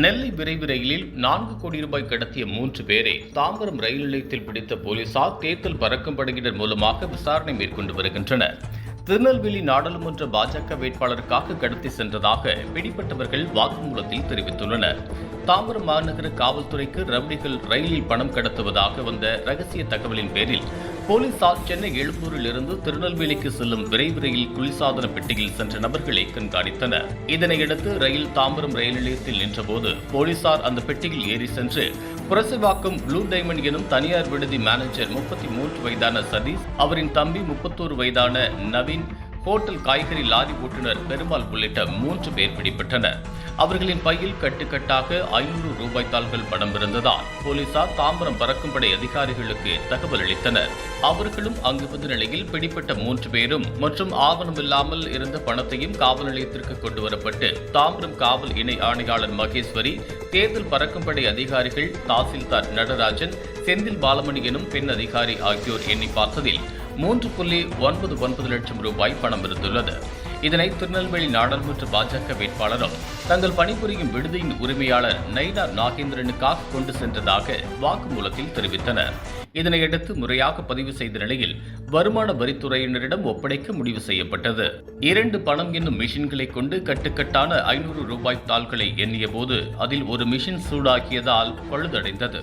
நெல்லை விரைவு ரயிலில் நான்கு கோடி ரூபாய் கடத்திய மூன்று பேரை தாம்பரம் ரயில் நிலையத்தில் பிடித்த போலீசார் தேர்தல் பறக்கும் படையினர் மூலமாக விசாரணை மேற்கொண்டு வருகின்றனர். திருநெல்வேலி நாடாளுமன்ற பாஜக வேட்பாளருக்காக கடத்தி சென்றதாக பிடிப்பட்டவர்கள் வாக்குமூலத்தில் தெரிவித்துள்ளனர். தாம்பரம் மாநகர காவல்துறைக்கு ரவுடிகள் ரயிலில் பணம் கடத்துவதாக வந்த ரகசிய தகவலின் பேரில் போலீசார் சென்னை எழும்பூரில் இருந்து திருநெல்வேலிக்கு செல்லும் விரைவு ரயில் குளிர்சாதன பெட்டியில் சென்ற நபர்களை கண்காணித்தனர். இதனையடுத்து ரயில் தாம்பரம் ரயில் நிலையத்தில் நின்றபோது போலீசார் அந்த பெட்டியில் ஏறி சென்று புரசைவாக்கம் ப்ளூ டைமண்ட் எனும் தனியார் விடுதி மேனேஜர் முப்பத்தி மூன்று வயதான சதீஷ் அவரின் தம்பி முப்பத்தோரு வயதான நவீன் ஹோட்டல் காய்கறி லாரி ஓட்டுநர் பெருமாள் உள்ளிட்ட மூன்று பேர் பிடிபட்டனர். அவர்களின் பையில் கட்டுக்கட்டாக ஐநூறு ரூபாய் தாள்கள் பணம் இருந்ததால் போலீசார் தாம்பரம் பறக்கும்படை அதிகாரிகளுக்கு தகவல் அளித்தனர். அவர்களும் அங்கு வந்த நிலையில் பிடிப்பட்ட மூன்று பேரும் மற்றும் ஆவணமில்லாமல் இருந்த பணத்தையும் காவல் நிலையத்திற்கு கொண்டு வரப்பட்டு தாம்பரம் காவல் இணை ஆணையாளர் மகேஸ்வரி தேர்தல் பறக்கும்படை அதிகாரிகள் தாசில்தார் நடராஜன் செந்தில் பாலமணி எனும் பெண் அதிகாரி ஆகியோர் எண்ணி பார்த்ததில் மூன்று புள்ளி ஒன்பது ஒன்பது லட்சம் ரூபாய் பணம் இருந்துள்ளது. இதனை திருநெல்வேலி நாடாளுமன்ற பாஜக வேட்பாளரும் தங்கள் பணிபுரியும் விடுதியின் உரிமையாளர் நைனா நாகேந்திரனுக்காக கொண்டு சென்றதாக வாக்குமூலத்தில் தெரிவித்தனர். இதனையடுத்து முறையாக பதிவு செய்த நிலையில் வருமான வரித்துறையினரிடம் ஒப்படைக்க முடிவு செய்யப்பட்டது. இரண்டு பணம் என்னும் மிஷின்களை கொண்டு கட்டுக்கட்டான ஐநூறு ரூபாய் தாள்களை எண்ணிய போது அதில் ஒரு மிஷின் சூடாகியதால் பழுதடைந்தது.